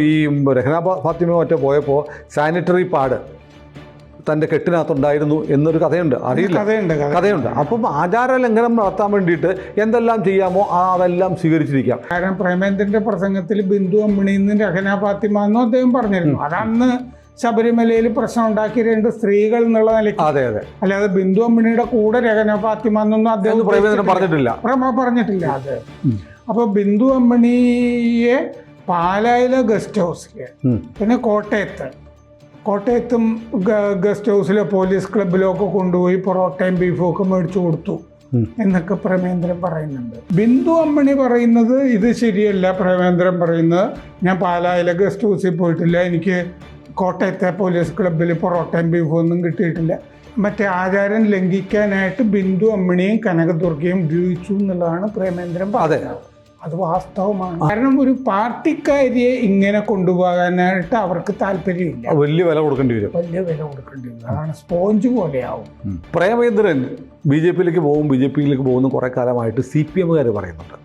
ഈ രഹന ഫാത്തിമ മറ്റോ പോയപ്പോൾ സാനിറ്ററി പാഡ് തന്റെ കെട്ടിനകത്തുണ്ടായിരുന്നു എന്നൊരു കഥയുണ്ട്. അറിയില്ല. കഥയുണ്ട് കഥയുണ്ട്. അപ്പം ആചാര ലംഘനം നടത്താൻ വേണ്ടിയിട്ട് എന്തെല്ലാം ചെയ്യാമോ ആ അതെല്ലാം സ്വീകരിച്ചിരിക്കാം. കാരണം പ്രേമേന്ദ്രന്റെ പ്രസംഗത്തിൽ ബിന്ദു അമ്മിണിന്ന് രഹന ഫാത്തിമ എന്നും അദ്ദേഹം പറഞ്ഞിരുന്നു. അതന്ന് ശബരിമലയിൽ പ്രശ്നം ഉണ്ടാക്കിയ രണ്ട് സ്ത്രീകൾ എന്നുള്ള നിലയ്ക്ക്. അതെ അതെ. അല്ലാതെ ബിന്ദു അമ്മിണിയുടെ കൂടെ രഹന ഫാത്തിമ എന്നൊന്നും അദ്ദേഹം. പറഞ്ഞിട്ടില്ല. പറഞ്ഞിട്ടില്ല. അതെ. അപ്പൊ ബിന്ദു അമ്മിണിയെ പാലായിലെ ഗസ്റ്റ് ഹൗസിൽ പിന്നെ കോട്ടയത്ത്. കോട്ടയത്തും ഗസ്റ്റ് ഹൗസിലെ പോലീസ് ക്ലബിലൊക്കെ കൊണ്ടുപോയി പൊറോട്ടയും ബീഫും ഒക്കെ മേടിച്ചു കൊടുത്തു എന്നൊക്കെ പ്രേമേന്ദ്രൻ പറയുന്നുണ്ട്. ബിന്ദു അമ്മണി പറയുന്നത് ഇത് ശരിയല്ല പ്രേമേന്ദ്രൻ പറയുന്നത്. ഞാൻ പാലായിലെ ഗസ്റ്റ് ഹൗസിൽ പോയിട്ടില്ല. എനിക്ക് കോട്ടയത്തെ പോലീസ് ക്ലബിൽ പൊറോട്ടയും ബീഫും ഒന്നും കിട്ടിയിട്ടില്ല. മറ്റേ ആചാരം ലംഘിക്കാനായിട്ട് ബിന്ദു അമ്മണിയും കനകദുർഗയും ഉപയോഗിച്ചു എന്നുള്ളതാണ് പ്രേമേന്ദ്രൻ പറയുന്നത് പറഞ്ഞത്. അത് വാസ്തവമാണ്. കാരണം ഒരു പാർട്ടിക്കാരിയെ ഇങ്ങനെ കൊണ്ടുപോകാനായിട്ട് അവർക്ക് താല്പര്യമില്ല. വലിയ വില കൊടുക്കേണ്ടി വരും. വലിയ വില കൊടുക്കേണ്ടി വരും. അതാണ് സ്പോഞ്ച് പോലെയാവും. പ്രേമേന്ദ്രൻ ബി ജെ പിയിലേക്ക് പോകും ബി ജെ പിയിലേക്ക് പോകുന്ന കുറേ കാലമായിട്ട് സി പി എമ്മുകാർ പറയുന്നുണ്ട്.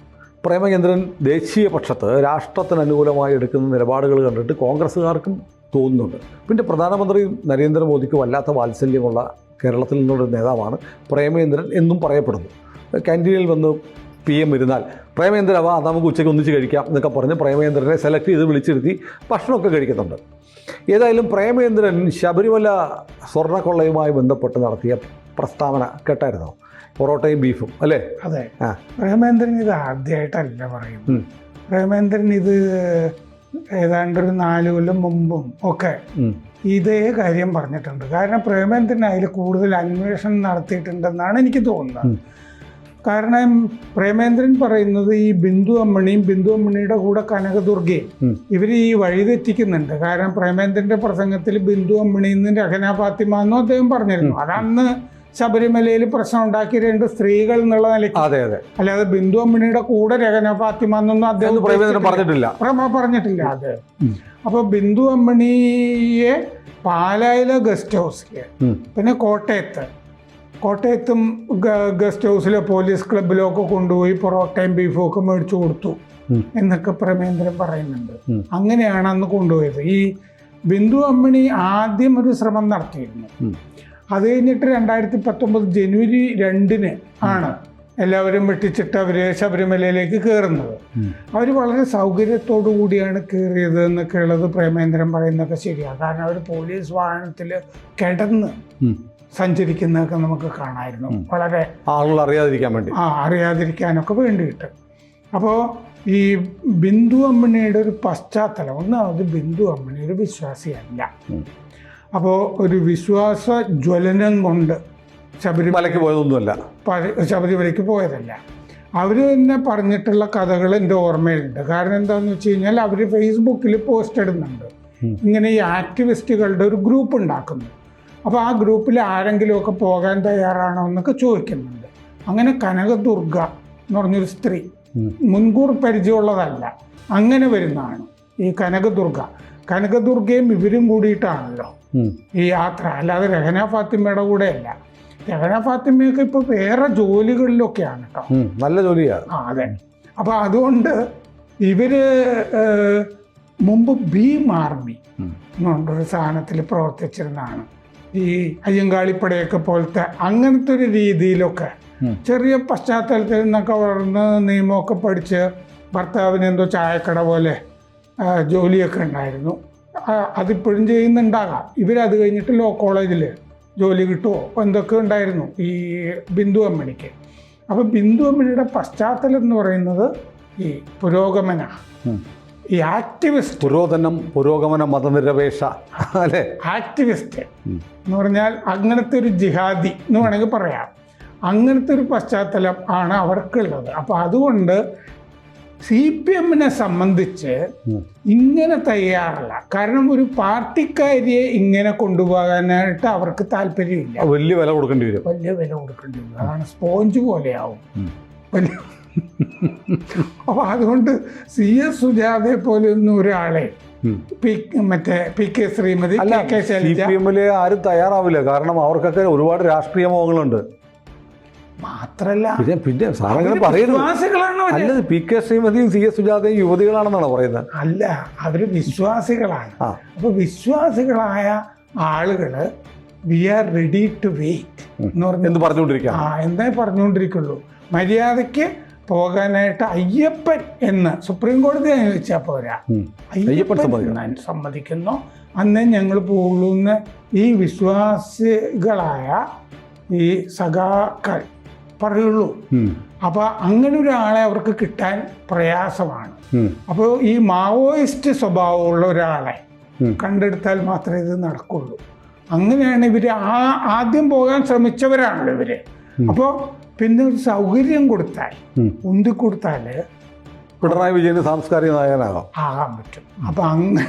പ്രേമചന്ദ്രൻ ദേശീയ പക്ഷത്ത് രാഷ്ട്രത്തിന് അനുകൂലമായി എടുക്കുന്ന നിലപാടുകൾ കണ്ടിട്ട് കോൺഗ്രസ്സുകാർക്കും തോന്നുന്നുണ്ട്. പിന്നെ പ്രധാനമന്ത്രി നരേന്ദ്രമോദിക്ക് വല്ലാത്ത വാത്സല്യമുള്ള കേരളത്തിൽ നിന്നുള്ള നേതാവാണ് പ്രേമേന്ദ്രൻ എന്നും പറയപ്പെടുന്നു. കാന്റീനിൽ വന്ന് പി എം ഇരുന്നാൽ പ്രേമേന്ദ്രൻ വാ നമുക്ക് ഉച്ചയ്ക്ക് ഒന്നിച്ച് കഴിക്കാം എന്നൊക്കെ പറഞ്ഞ് പ്രേമേന്ദ്രനെ സെലക്ട് ചെയ്ത് വിളിച്ചിരുത്തി ഭക്ഷണമൊക്കെ കഴിക്കുന്നുണ്ട്. ഏതായാലും പ്രേമേന്ദ്രൻ ശബരിമല സ്വർണക്കൊള്ളയുമായി ബന്ധപ്പെട്ട് നടത്തിയ പ്രസ്താവന കേട്ടായിരുന്നോ? പൊറോട്ടയും ബീഫും അല്ലേ? അതെ. പ്രേമേന്ദ്രൻ ഇത് ആദ്യമായിട്ടല്ല പറയും പ്രേമേന്ദ്രൻ ഇത് ഏതാണ്ട് ഒരു നാല് കൊല്ലം മുമ്പും ഒക്കെ ഇതേ കാര്യം പറഞ്ഞിട്ടുണ്ട്. കാരണം പ്രേമേന്ദ്രൻ അതിൽ കൂടുതൽ അന്വേഷണം നടത്തിയിട്ടുണ്ടെന്നാണ് എനിക്ക് തോന്നുന്നത്. കാരണം പ്രേമേന്ദ്രൻ പറയുന്നത് ഈ ബിന്ദു അമ്മണിയും ബിന്ദു അമ്മണിയുടെ കൂടെ കനകദുർഗയും. ഇവർ ഈ വഴി തെറ്റിക്കുന്നുണ്ട്. കാരണം പ്രേമേന്ദ്രന്റെ പ്രസംഗത്തിൽ ബിന്ദു അമ്മിണിന്ന് രഹന ഫാത്തിമ എന്നും അദ്ദേഹം പറഞ്ഞിരുന്നു. അതന്ന് ശബരിമലയിൽ പ്രശ്നം ഉണ്ടാക്കിയ രണ്ട് സ്ത്രീകൾ എന്നുള്ള നിലയ്ക്ക്. അതെ അതെ. അല്ലാതെ ബിന്ദു അമ്മിണിയുടെ കൂടെ രഹന ഫാത്തിമ എന്നൊന്നും അദ്ദേഹം പറഞ്ഞിട്ടില്ല. പ്രമ പറഞ്ഞിട്ടില്ല. അതെ. അപ്പൊ ബിന്ദു അമ്മണിയെ പാലായിലെ ഗസ്റ്റ് ഹൗസിൽ പിന്നെ കോട്ടയത്ത് കോട്ടയത്തും ഗസ്റ്റ് ഹൗസിലോ പോലീസ് ക്ലബിലൊക്കെ കൊണ്ടുപോയി പൊറോട്ടയും ബീഫും ഒക്കെ മേടിച്ചു കൊടുത്തു എന്നൊക്കെ പ്രമേന്ദ്രൻ പറയുന്നുണ്ട്. അങ്ങനെയാണ് അന്ന് കൊണ്ടുപോയത്. ഈ ബിന്ദു അമ്മണി ആദ്യം ഒരു ശ്രമം നടത്തിയിരുന്നു. അത് കഴിഞ്ഞിട്ട് രണ്ടായിരത്തി പത്തൊമ്പത് ജനുവരി രണ്ടിന് ആണ് എല്ലാവരും വെട്ടിച്ചിട്ട് അവർ ശബരിമലയിലേക്ക് കയറുന്നത് അവർ വളരെ സൗകര്യത്തോടു കൂടിയാണ് കയറിയത് എന്നൊക്കെ ഉള്ളത് പ്രേമേന്ദ്രൻ പറയുന്നതൊക്കെ ശരിയാണ് കാരണം അവർ പോലീസ് വാഹനത്തിൽ കിടന്ന്. സഞ്ചരിക്കുന്നതൊക്കെ നമുക്ക് കാണാമായിരുന്നു വളരെ ആളുകൾ അറിയാതിരിക്കാൻ വേണ്ടി. ആ അറിയാതിരിക്കാനൊക്കെ വേണ്ടിയിട്ട്. അപ്പോൾ ഈ ബിന്ദു അമ്മണിയുടെ ഒരു പശ്ചാത്തലം ഒന്നാമത് ബിന്ദു അമ്മണി ഒരു വിശ്വാസിയല്ല. അപ്പോൾ ഒരു വിശ്വാസ ജ്വലനം കൊണ്ട് ശബരിമലയ്ക്ക് പോയതൊന്നുമല്ല. ശബരിമലയ്ക്ക് പോയതല്ല. അവർ തന്നെ പറഞ്ഞിട്ടുള്ള കഥകൾ എന്റെ ഓർമ്മയിലുണ്ട്. കാരണം എന്താണെന്ന് വെച്ച് കഴിഞ്ഞാൽ അവർ ഫേസ്ബുക്കിൽ പോസ്റ്റ് ഇടുന്നുണ്ട്. ഇങ്ങനെ ഈ ആക്ടിവിസ്റ്റുകളുടെ ഒരു ഗ്രൂപ്പ് ഉണ്ടാക്കുന്നു. അപ്പോൾ ആ ഗ്രൂപ്പിൽ ആരെങ്കിലുമൊക്കെ പോകാൻ തയ്യാറാണോ എന്നൊക്കെ ചോദിക്കുന്നുണ്ട്. അങ്ങനെ കനകദുർഗ എന്ന് പറഞ്ഞൊരു സ്ത്രീ. മുൻകൂർ പരിചയമുള്ളതല്ല. അങ്ങനെ വരുന്നതാണ് ഈ കനകദുർഗ. കനകദുർഗയും ഇവരും കൂടിയിട്ടാണല്ലോ ഈ യാത്ര. അല്ലാതെ രഹന ഫാത്തിമയുടെ കൂടെയല്ല. രഹന ഫാത്തിമയൊക്കെ ഇപ്പോൾ വേറെ ജോലികളിലൊക്കെയാണ് കേട്ടോ. നല്ല ജോലിയാണ്. ആ അതെ. അപ്പോൾ അതുകൊണ്ട് ഇവർ മുമ്പ് ഭീം ആർമി. എന്നുള്ളൊരു സാധനത്തിൽ പ്രവർത്തിച്ചിരുന്നതാണ്. ഈ അയ്യങ്കാളിപ്പടയൊക്കെ പോലത്തെ അങ്ങനത്തെ ഒരു രീതിയിലൊക്കെ ചെറിയ പശ്ചാത്തലത്തിൽ നിന്നൊക്കെ വളർന്ന് നിയമമൊക്കെ പഠിച്ച് ഭർത്താവിന് എന്തോ ചായക്കട പോലെ ജോലിയൊക്കെ ഉണ്ടായിരുന്നു. അതിപ്പോഴും ചെയ്യുന്നുണ്ടാകാം. ഇവരത് കഴിഞ്ഞിട്ട് ലോ കോളേജിൽ ജോലി കിട്ടുമോ എന്തൊക്കെ ഉണ്ടായിരുന്നു ഈ ബിന്ദു അമ്മണിക്ക്? അപ്പോൾ ബിന്ദു അമ്മണിയുടെ പശ്ചാത്തലം എന്ന് പറയുന്നത് ഈ പുരോഗമന. ഈ ആക്ടിവിസ്റ്റ്. പുരോധനം പുരോഗമന മതനിരപേക്ഷ. അല്ലേ? ആക്ടിവിസ്റ്റ് എന്ന് പറഞ്ഞാൽ അങ്ങനത്തെ ഒരു ജിഹാദി എന്ന് വേണമെങ്കിൽ പറയാം. അങ്ങനത്തെ ഒരു പശ്ചാത്തലം ആണ് അവർക്കുള്ളത്. അപ്പോൾ അതുകൊണ്ട് സി പി എമ്മിനെ സംബന്ധിച്ച് ഇങ്ങനെ തയ്യാറല്ല. കാരണം ഒരു പാർട്ടിക്കാരിയെ ഇങ്ങനെ കൊണ്ടുപോകാനായിട്ട് അവർക്ക് താല്പര്യമില്ല. വലിയ വില കൊടുക്കേണ്ടി വരും. വലിയ വില കൊടുക്കേണ്ടി വരും. അതാണ് സ്പോഞ്ച് പോലെയാവും. വലിയ അപ്പോൾ അതുകൊണ്ട് സി എസ് സുജാതയെ പോലെയൊന്നും ഒരാളെ മറ്റേ പി കെ ശ്രീമതി പി ആരും തയ്യാറാവില്ല. കാരണം അവർക്കൊക്കെ ഒരുപാട് രാഷ്ട്രീയ മോഹങ്ങളുണ്ട്. മാത്രല്ല. പിന്നെ പിന്നെ സാറങ്ങനെ പറയുന്നത്. അല്ലത് പി കെ ശ്രീമതിയും സി എസ് സുജാതയും യുവതികളാണെന്നാണ് പറയുന്നത്. അല്ല അവർ വിശ്വാസികളാണ്. അപ്പൊ വിശ്വാസികളായ ആളുകൾ we are ready to wait എന്ന് പറഞ്ഞു എന്ന് പറഞ്ഞുകൊണ്ടിരിക്കുകയാണ്. ആ എന്നേ പറഞ്ഞുകൊണ്ടിരിക്കുള്ളൂ. മര്യാദയ്ക്ക് പോകാനായിട്ട് അയ്യപ്പൻ എന്ന് സുപ്രീം കോടതി അനുവദിച്ചാൽ പോരാ. അയ്യപ്പൻ സമ്മതിക്കുന്നു. അന്നേ ഞങ്ങൾ പോകുള്ളൂ എന്ന് ഈ വിശ്വാസികളായ ഈ സഖാക്കൾ പറയുള്ളൂ. അപ്പൊ അപ്പോൾ അങ്ങനെ ഒരാളെ അവർക്ക് കിട്ടാൻ പ്രയാസമാണ്. അപ്പോൾ ഈ മാവോയിസ്റ്റ് സ്വഭാവമുള്ള ഒരാളെ കണ്ടെടുത്താൽ മാത്രമേ ഇത് നടക്കുള്ളൂ. അങ്ങനെയാണ് ഇവർ ആ ആദ്യം പോകാൻ ശ്രമിച്ചവരാണല്ലോ ഇവർ. അപ്പോൾ പിന്നെ ഒരു സൗകര്യം കൊടുത്താൽ ഉം. ഉന്തി കൊടുത്താൽ പിണറായി വിജയന് സാംസ്കാരിക നായകനാകാം. ആകാൻ പറ്റും. അപ്പം അങ്ങ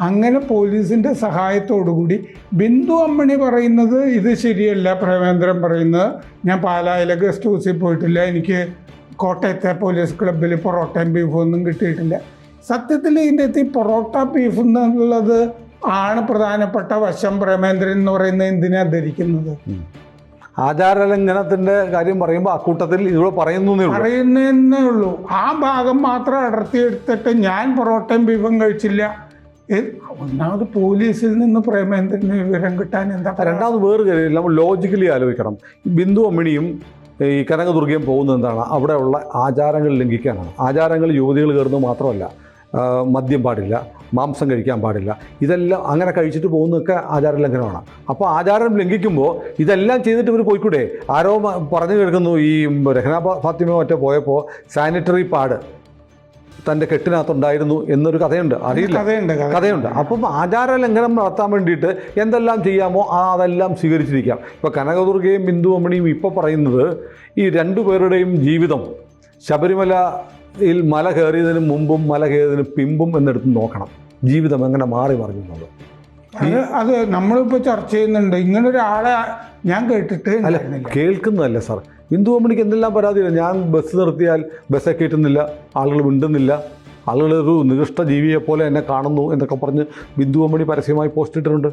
അങ്ങനെ പോലീസിന്റെ സഹായത്തോടുകൂടി ബിന്ദു അമ്മണി പറയുന്നത് ഇത് ശരിയല്ല പ്രേമേന്ദ്രൻ പറയുന്നത്. ഞാൻ പാലായിലെ ഗസ്റ്റ് ഹൗസിൽ പോയിട്ടില്ല. എനിക്ക് കോട്ടയത്തെ പോലീസ് ക്ലബിൽ പൊറോട്ടയും ബീഫും ഒന്നും കിട്ടിയിട്ടില്ല. സത്യത്തിൽ ഇതിന്റെ അകത്ത് ഈ പൊറോട്ട ബീഫ് എന്നുള്ളത് ആണ് പ്രധാനപ്പെട്ട വശം പ്രേമേന്ദ്രൻ എന്ന് പറയുന്നത് എന്തിനാ ധരിക്കുന്നത്? ആചാരലംഘനത്തിന്റെ കാര്യം പറയുമ്പോൾ അക്കൂട്ടത്തിൽ ഇതിവിടെ പറയുന്നു പറയുന്നേ ഉള്ളൂ. ആ ഭാഗം മാത്രം അടർത്തിയെടുത്തിട്ട് ഞാൻ പൊറോട്ടയും ബീഫും കഴിച്ചില്ല. ഒന്നാമത് പോലീസിൽ നിന്ന് പ്രേമേന്ദ്രന് വിവരം കിട്ടാൻ എന്താ രണ്ടാമത് വേറെ കാര്യമില്ല നമ്മൾ ലോജിക്കലി ആലോചിക്കണം. ബിന്ദു അമ്മിണിയും ഈ കനകദുർഗയും പോകുന്നത് എന്താണ്? അവിടെയുള്ള ആചാരങ്ങൾ ലംഘിക്കാനാണ്. ആചാരങ്ങൾ യുവതികൾ കയറുന്നത് മാത്രമല്ല. മദ്യം പാടില്ല മാംസം കഴിക്കാൻ പാടില്ല. ഇതെല്ലാം അങ്ങനെ കഴിച്ചിട്ട് പോകുന്നതൊക്കെ ആചാര ലംഘനമാണ്. അപ്പോൾ ആചാരം ലംഘിക്കുമ്പോൾ ഇതെല്ലാം ചെയ്തിട്ട് ഇവർ പോയിക്കൂടെ? ആരോ പറഞ്ഞു കേൾക്കുന്നു ഈ രഹന ഫാത്തിമ മറ്റേ പോയപ്പോൾ സാനിറ്ററി പാഡ് തന്റെ കെട്ടിനകത്തുണ്ടായിരുന്നു എന്നൊരു കഥയുണ്ട്. അറിയില്ല. കഥയുണ്ട് കഥയുണ്ട്. അപ്പം ആചാര ലംഘനം നടത്താൻ വേണ്ടിയിട്ട് എന്തെല്ലാം ചെയ്യാമോ ആ അതെല്ലാം സ്വീകരിച്ചിരിക്കാം. ഇപ്പോൾ കനകദുർഗയും ബിന്ദു അമ്മണിയും ഇപ്പോൾ പറയുന്നത് ഈ രണ്ടു പേരുടെയും ജീവിതം ശബരിമലയിൽ മല കയറിയതിന് മുമ്പും മല കയറിയതിന് പിമ്പും എന്നെടുത്ത് നോക്കണം. ജീവിതം എങ്ങനെ മാറി മറിഞ്ഞുള്ളത് അത് അത് നമ്മളിപ്പോൾ ചർച്ച ചെയ്യുന്നുണ്ട്. ഇങ്ങനെ ഒരാളെ ഞാൻ കേട്ടിട്ട് അല്ല കേൾക്കുന്നതല്ല സാർ. ബിന്ദു കമ്പനിക്ക് എന്തെല്ലാം പരാതിയില്ല ഞാൻ ബസ് നിർത്തിയാൽ ബസ്സെ കയറ്റുന്നില്ല ആളുകൾ മിണ്ടുന്നില്ല. ആളുകൾ ഒരു നികൃഷ്ട ജീവിയെ പോലെ എന്നെ കാണുന്നു എന്നൊക്കെ പറഞ്ഞ് ബിന്ദു അമ്മണി പരസ്യമായി പോസ്റ്റ് ഇട്ടിട്ടുണ്ട്.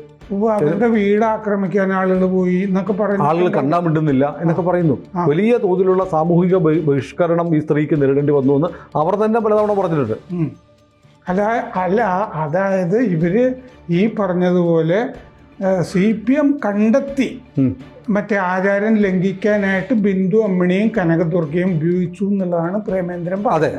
അവരുടെ വീട് ആക്രമിക്കാൻ ആളുകൾ പോയി എന്നൊക്കെ പറയുന്നു ആളുകൾ കണ്ടാൻ മിണ്ടുന്നില്ല എന്നൊക്കെ പറയുന്നു. വലിയ തോതിലുള്ള സാമൂഹിക ബഹി- ബഹിഷ്കരണം ഈ സ്ത്രീക്ക് നേരിടേണ്ടി വന്നു എന്ന് അവർ തന്നെ പലതവണ പറഞ്ഞിട്ടുണ്ട്. അല്ല അല്ല അതായത് ഇവർ ഈ പറഞ്ഞതുപോലെ സി പി എം കണ്ടെത്തി. മറ്റേ ആചാരം ലംഘിക്കാനായിട്ട് ബിന്ദു അമ്മിണിയും കനകദുർഗയും ഉപയോഗിച്ചു എന്നുള്ളതാണ് പ്രേമേന്ദ്രൻ അതെ.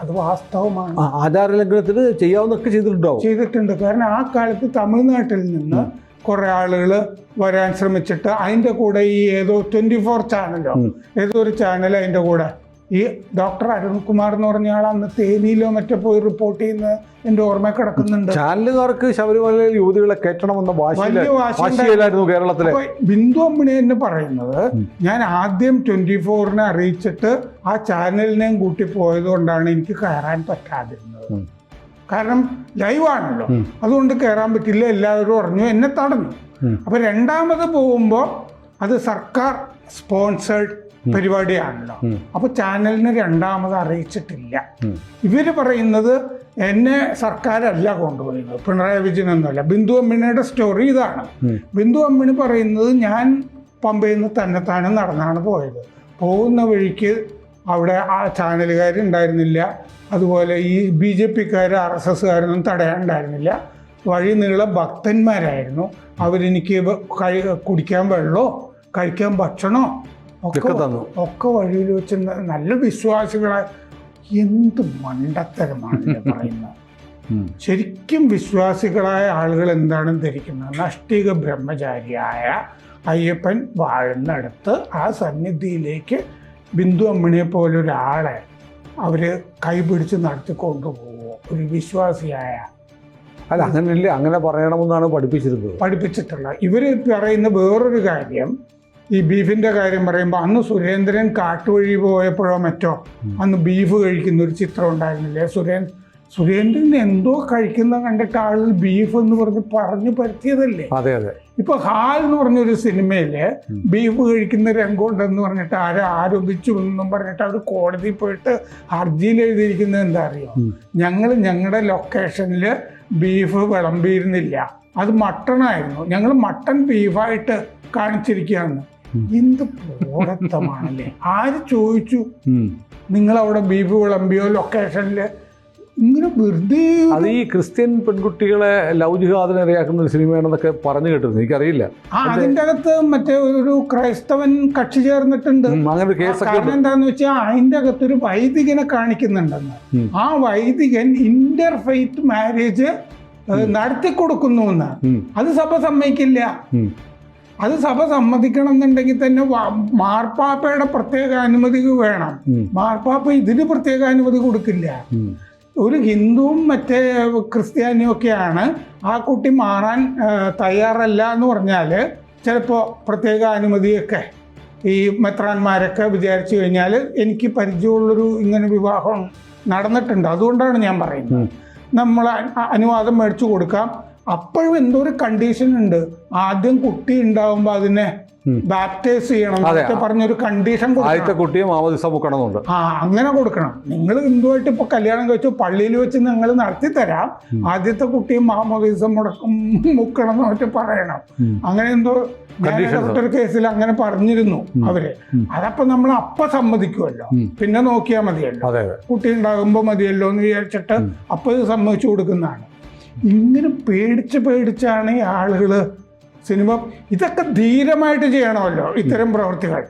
അത് വാസ്തവമാണ്. ആചാര ലംഘനത്തിന് ചെയ്യാവുന്നൊക്കെ ചെയ്തിട്ടുണ്ടാവും. ചെയ്തിട്ടുണ്ട്. കാരണം ആ കാലത്ത് തമിഴ്നാട്ടിൽ നിന്ന് കുറെ ആളുകൾ വരാൻ ശ്രമിച്ചിട്ട് അതിന്റെ കൂടെ ഈ ഏതോ ട്വന്റി ഫോർ ചാനലോ ഏതോ ഒരു ചാനൽ അതിന്റെ കൂടെ ഈ ഡോക്ടർ അരുൺകുമാർ എന്ന് പറഞ്ഞ ആൾ അന്ന് തേനിയിലോ മറ്റോ പോയി റിപ്പോർട്ട് ചെയ്യുന്ന എന്റെ ഓർമ്മ കിടക്കുന്നുണ്ട്. ചാനലുകാർക്ക് ശബരിമലയിൽ യുവതികളെ കയറ്റണമെന്ന വാശിയിലായിരുന്നു കേരളത്തിലെ. ബിന്ദു അമ്മിണി എന്ന് പറയുന്നത് ഞാൻ ആദ്യം ട്വന്റി ഫോറിനെ അറിയിച്ചിട്ട് ആ ചാനലിനെയും കൂട്ടി പോയത് കൊണ്ടാണ് എനിക്ക് കയറാൻ പറ്റാതിരുന്നത്. കാരണം ലൈവാണല്ലോ. അതുകൊണ്ട് കയറാൻ പറ്റില്ല എല്ലാവരും അറിഞ്ഞു എന്നെ തടഞ്ഞു. അപ്പൊ രണ്ടാമത് പോകുമ്പോൾ അത് സർക്കാർ സ്പോൺസേഡ് പരിപാടിയാണല്ലോ. അപ്പോൾ അപ്പൊ ചാനലിന് രണ്ടാമത് അറിയിച്ചിട്ടില്ല. ഇവർ പറയുന്നത് എന്നെ സർക്കാരല്ല കൊണ്ടുപോയത് പിണറായി വിജയൻ എന്നല്ല. ബിന്ദു അമ്മിണിയുടെ സ്റ്റോറി ഇതാണ്. ബിന്ദു അമ്മിണി പറയുന്നത് ഞാൻ പമ്പയിൽ നിന്ന് തന്നെത്താനും നടന്നാണ് പോയത്. പോകുന്ന വഴിക്ക് അവിടെ ആ ചാനലുകാരുണ്ടായിരുന്നില്ല. അതുപോലെ ഈ ബി ജെ പിക്കാർ ആർ എസ് എസ്സുകാരൊന്നും തടയാനുണ്ടായിരുന്നില്ല വഴി നീളം ഭക്തന്മാരായിരുന്നു. അവരെനിക്ക് കുടിക്കാൻ വെള്ളമോ കഴിക്കാൻ ഭക്ഷണമോ ഒക്കെ തന്നു. ഒക്കെ വഴിയിൽ വെച്ച് നല്ല വിശ്വാസികളെ എന്ത് മണ്ടത്തരമാണ് പറയുന്നത്. ശരിക്കും വിശ്വാസികളായ ആളുകൾ എന്താണ് ധരിക്കുന്നത്? നഷ്ടിക ബ്രഹ്മചാരിയായ അയ്യപ്പൻ വാഴുന്നിടത്ത് ആ സന്നിധിയിലേക്ക് ബിന്ദു അമ്മണിയെ പോലെ ഒരാളെ അവർ കൈപിടിച്ച് നടത്തിക്കൊണ്ടു പോവുമോ ഒരു വിശ്വാസിയായ അല്ല അങ്ങനെയല്ലേ അങ്ങനെ പറയണമെന്നാണ് പഠിപ്പിച്ചിരുന്നത്. പഠിപ്പിച്ചിട്ടുള്ള ഇവർ പറയുന്ന വേറൊരു കാര്യം ഈ ബീഫിന്റെ കാര്യം പറയുമ്പോൾ അന്ന് സുരേന്ദ്രൻ കാട്ടുവഴി പോയപ്പോഴോ മറ്റോ അന്ന് ബീഫ് കഴിക്കുന്ന ഒരു ചിത്രം ഉണ്ടായിരുന്നില്ലേ? സുരേന്ദ്രൻ സുരേന്ദ്രൻ എന്തോ കഴിക്കുന്ന കണ്ടിട്ട് ആളുകൾ ബീഫ് എന്ന് പറഞ്ഞ് പറഞ്ഞു പരത്തിയതല്ലേ? അതെ അതെ. ഇപ്പൊ ഹാൽ എന്ന് പറഞ്ഞൊരു സിനിമയിൽ ബീഫ് കഴിക്കുന്ന രംഗമുണ്ടെന്ന് പറഞ്ഞിട്ട് ആരെ ആരോപിച്ചു എന്നും പറഞ്ഞിട്ട് അവർ കോടതിയിൽ പോയിട്ട് ഹർജിയിൽ എഴുതിയിരിക്കുന്നത് എന്താ അറിയോ. ഞങ്ങൾ ഞങ്ങളുടെ ലൊക്കേഷനിൽ ബീഫ് വിളമ്പിയിരുന്നില്ല. അത് മട്ടണായിരുന്നു. ഞങ്ങൾ മട്ടൺ ബീഫായിട്ട് കാണിച്ചിരിക്കുകയാണ്. എന്ത് പോടത്തമാണല്ലേ ആര് ചോദിച്ചു. നിങ്ങൾ അവിടെ ബീഫ് വിളമ്പിയോ ലൊക്കേഷനിൽ ഇങ്ങനെ വെറുതെ അത് ഈ ക്രിസ്ത്യൻ പെൺകുട്ടികളെ ലവ് ജിഹാദിനെ ഇരയാക്കുന്ന ഒരു സിനിമയാണെന്നൊക്കെ പറഞ്ഞു കേട്ടിരുന്നു. എനിക്കറിയില്ല. ആ അതിന്റെ അകത്ത് മറ്റേ ഒരു ക്രൈസ്തവൻ കക്ഷി ചേർന്നിട്ടുണ്ട്. അങ്ങനെ കാരണം എന്താന്ന് വെച്ചാൽ അതിന്റെ ഒരു വൈദികനെ കാണിക്കുന്നുണ്ടെന്ന്. ആ വൈദികൻ ഇന്റർ ഫെയ്ത്ത് മാരേജ് നടത്തി കൊടുക്കുന്നു എന്ന്. അത് സഭ സമ്മതിക്കില്ല. അത് സഭ സമ്മതിക്കണം എന്നുണ്ടെങ്കിൽ തന്നെ മാർപ്പാപ്പയുടെ പ്രത്യേക അനുമതി വേണം. മാർപ്പാപ്പ ഇതിന് പ്രത്യേക അനുമതി കൊടുക്കില്ല. ഒരു ഹിന്ദുവും മറ്റേ ക്രിസ്ത്യാനിയും ഒക്കെയാണ് ആ കുട്ടി മാറാൻ തയ്യാറല്ല എന്ന് പറഞ്ഞാൽ ചിലപ്പോൾ പ്രത്യേക അനുമതിയൊക്കെ ഈ മെത്രാന്മാരൊക്കെ വിചാരിച്ചു കഴിഞ്ഞാൽ എനിക്ക് പരിചയമുള്ളൊരു ഇങ്ങനെ വിവാഹം നടന്നിട്ടുണ്ട്. അതുകൊണ്ടാണ് ഞാൻ പറയുന്നത്. നമ്മൾ അനുവാദം മേടിച്ചു കൊടുക്കാം. അപ്പോഴും എന്തോ ഒരു കണ്ടീഷൻ ഉണ്ട്. ആദ്യം കുട്ടി ഉണ്ടാവുമ്പോ അതിനെ. ബാപ്റ്റൈസ് ചെയ്യണം പറഞ്ഞൊരു കണ്ടീഷൻ കൊടുക്കണം. ആദ്യത്തെ കുട്ടിയും ആ അങ്ങനെ കൊടുക്കണം. നിങ്ങൾ ഹിന്ദുവായിട്ട് ഇപ്പൊ കല്യാണം കഴിച്ചു പള്ളിയിൽ വെച്ച് നിങ്ങൾ നടത്തി തരാം ആദ്യത്തെ കുട്ടിയും മാമോദിസം മുടക്കും മുക്കണം എന്ന് പറയണം. അങ്ങനെ എന്തോ ഒരു കേസിൽ അങ്ങനെ പറഞ്ഞിരുന്നു. അവർ. അതപ്പൊ നമ്മൾ അപ്പ സമ്മതിക്കുമല്ലോ പിന്നെ നോക്കിയാൽ മതിയല്ലോ. കുട്ടി ഉണ്ടാകുമ്പോ മതിയല്ലോ എന്ന് വിചാരിച്ചിട്ട്. അപ്പൊ ഇത് സമ്മതിച്ചു കൊടുക്കുന്നതാണ്. ഇങ്ങനെ പേടിച്ച് പേടിച്ചാണ് ഈ ആളുകൾ സിനിമ ഇതൊക്കെ ധീരമായിട്ട് ചെയ്യണമല്ലോ ഇത്തരം പ്രവൃത്തികൾ